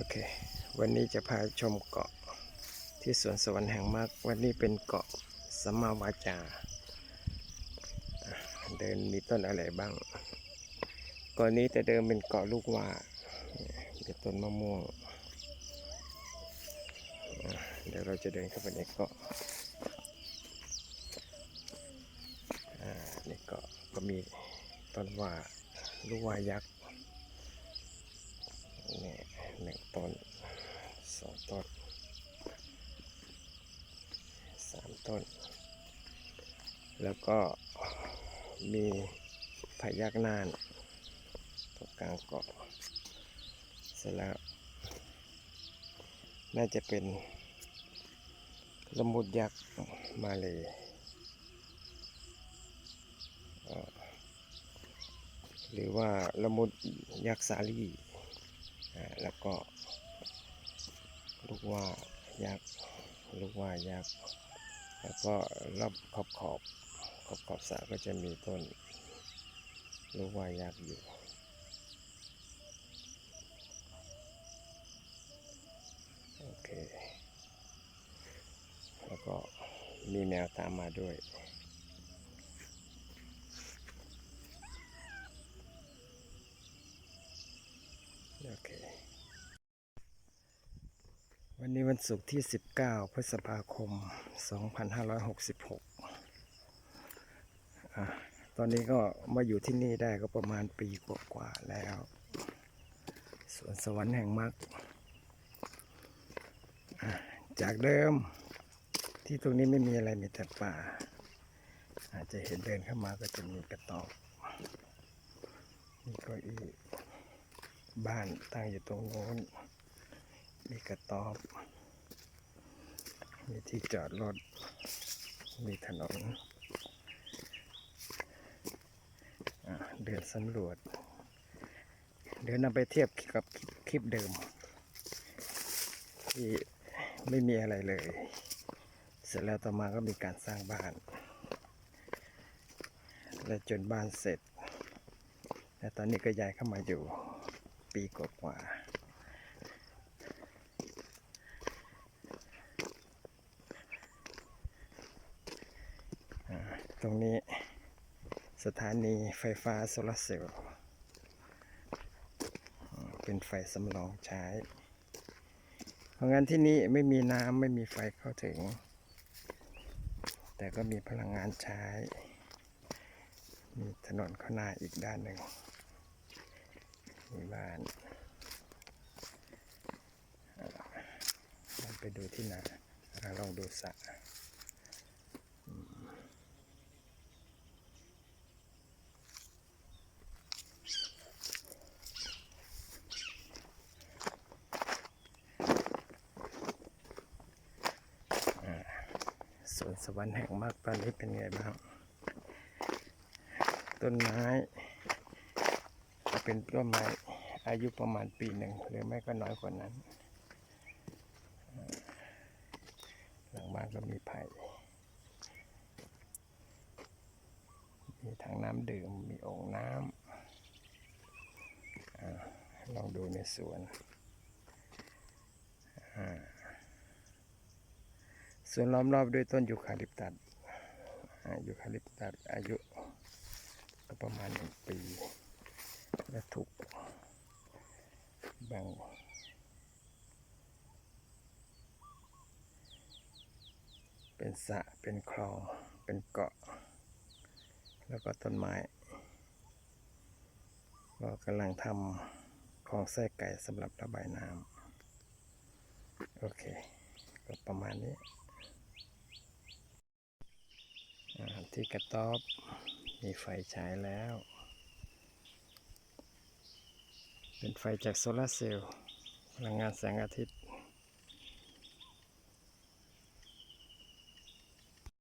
อเค วันนี้จะพาชมเกาะที่สวนสวรรค์แห่งมาก วันนี้เป็นเกาะสมาวาจา เดินมีต้นอะไรบ้างเกาะนี้แต่เดิมเป็นเกาะลูกว่าเนี่ยมีต้นมะม่วง เดี๋ยวเราจะเดินเข้าไปในเกาะอ่าในเกาะก็มีต้นว่าลูกว่ายักษ์ นี่หนึ่งต้นสองต้นสามต้น แล้วก็มีพยักนานตรงกลางเกาะเสร็จแล้ว น่าจะเป็นละมุดยักษ์มาเลยหรือว่าละมุดยักษ์สาลี่ แล้วก็ ลูกว่ายักษ์ลูกว่ายักษ์แล้วก็รอบขอบขอบขอบขอบสระก็จะมีต้น ลูกว่ายักษ์อยู่โอเค แล้วก็มีแมวตามมาด้วย โอเค วันนี้วันศุกร์ที่ 19 พฤษภาคม 2566อตอนนี้ก็มาอยู่ที่นี่ได้ก็ประมาณปีกว่าๆแล้ว สวนสวรรค์แห่งมรรคจากเดิมที่ตรงนี้ไม่มีอะไรมีแต่ป่า อาจจะเห็นเดินเข้ามาก็จะมีกระตอกมีเก้าอี้บ้านตั้งอยู่ตรงโน้น มีกระต๊อบ มีที่จอดรถ มีถนนเดินสำรวจ เดินนำไปเทียบกับคลิปเดิม ที่ไม่มีอะไรเลย เสร็จแล้วต่อมาก็มีการสร้างบ้าน และจนบ้านเสร็จ และตอนนี้ก็ย้ายเข้ามาอยู่ปีกว่าๆอ่า ตรงนี้สถานีไฟฟ้าโซลาเซลล์เป็นไฟสำรองใช้ เพราะงั้นที่นี่ไม่มีน้ำไม่มีไฟเข้าถึง แต่ก็มีพลังงานใช้ มีถนนข้างหน้าอีกด้านหนึ่งมีบ้านไปดูที่นาอ่าลองดูสระ สวนสวรรค์แห่งมากตอนนี้เป็นไงบ้าง ต้นไม้เป็นต้นไม้อายุประมาณปีหนึ่งหรือไม่ก็น้อยกว่านั้น หลังบ้านก็มีไผ่มีถังน้ำดื่ม มีโอ่งน้ำอลองดูในสวนอ่า สวนล้อมรอบด้วยต้นยูคาลิปตัสอายูคาลิปตัสอายุประมาณหนึ่งปี และถูกแบ่งเป็นสระเป็นคลอง เป็นเกาะ แล้วก็ต้นไม้ก็กำลังทำคลองไส้ไก่สำหรับระบายน้ำโอเค ก็ประมาณนี้อ่า ที่กระต๊อบมีไฟฉายแล้ว เป็นไฟจากโซลาร์เซลล์พลังงานแสงอาทิตย์